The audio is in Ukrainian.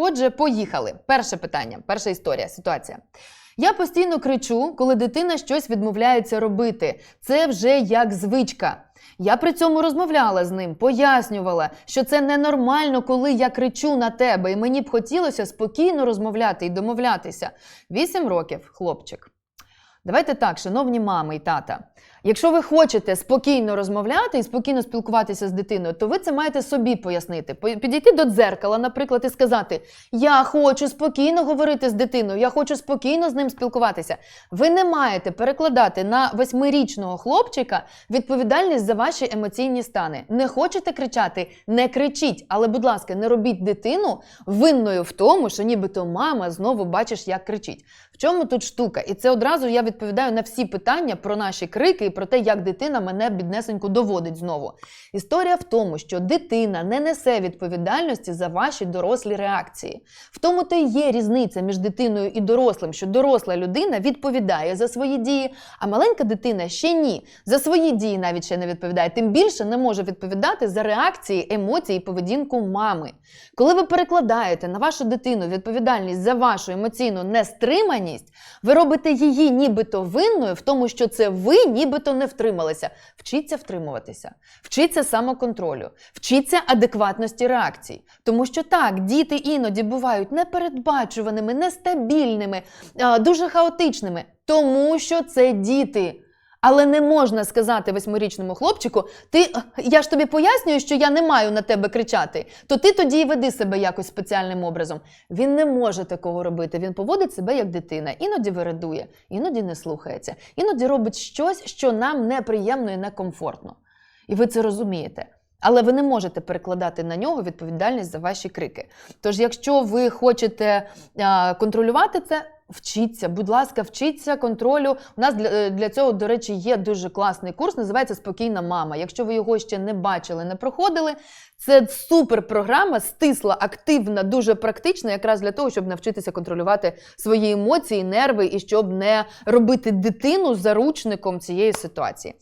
Отже, поїхали. Перше питання, перша історія, ситуація. Я постійно кричу, коли дитина щось відмовляється робити. Це вже як звичка. Я при цьому розмовляла з ним, пояснювала, що це ненормально, коли я кричу на тебе, і мені б хотілося спокійно розмовляти і домовлятися. Вісім років, хлопчик. Давайте так, шановні мами і тата. Якщо ви хочете спокійно розмовляти і спокійно спілкуватися з дитиною, то ви це маєте собі пояснити. Підійти до дзеркала, наприклад, і сказати: Я хочу спокійно говорити з дитиною, я хочу спокійно з ним спілкуватися. Ви не маєте перекладати на восьмирічного хлопчика відповідальність за ваші емоційні стани. Не хочете кричати, не кричіть, але, будь ласка, не робіть дитину винною в тому, що нібито мама знову бачиш, як кричить. В чому тут штука? І це одразу я відповідаю на всі питання про наші крики і про те, як дитина мене біднесенько доводить знову. Історія в тому, що дитина не несе відповідальності за ваші дорослі реакції. В тому то й є різниця між дитиною і дорослим, що доросла людина відповідає за свої дії, а маленька дитина ще ні. За свої дії навіть ще не відповідає. Тим більше не може відповідати за реакції, емоції і поведінку мами. Коли ви перекладаєте на вашу дитину відповідальність за вашу емоційну нестриманість, ви робите її нібито винною в тому, що це ви нібито не втрималися. Вчіться втримуватися, вчіться самоконтролю, вчіться адекватності реакцій. Тому що так, діти іноді бувають непередбачуваними, нестабільними, дуже хаотичними, тому що це діти. Але не можна сказати восьмирічному хлопчику, ти я ж тобі пояснюю, що я не маю на тебе кричати, то ти тоді і веди себе якось спеціальним образом. Він не може такого робити. Він поводить себе як дитина, іноді вирадує, іноді не слухається, іноді робить щось, що нам неприємно і некомфортно. І ви це розумієте. Але ви не можете перекладати на нього відповідальність за ваші крики. Тож, якщо ви хочете контролювати це, вчіться, будь ласка, вчіться контролю. У нас для, для цього, до речі, є дуже класний курс, називається Спокійна мама. Якщо ви його ще не бачили, не проходили, це супер програма, стисла, активна, дуже практична, якраз для того, щоб навчитися контролювати свої емоції, нерви і щоб не робити дитину заручником цієї ситуації.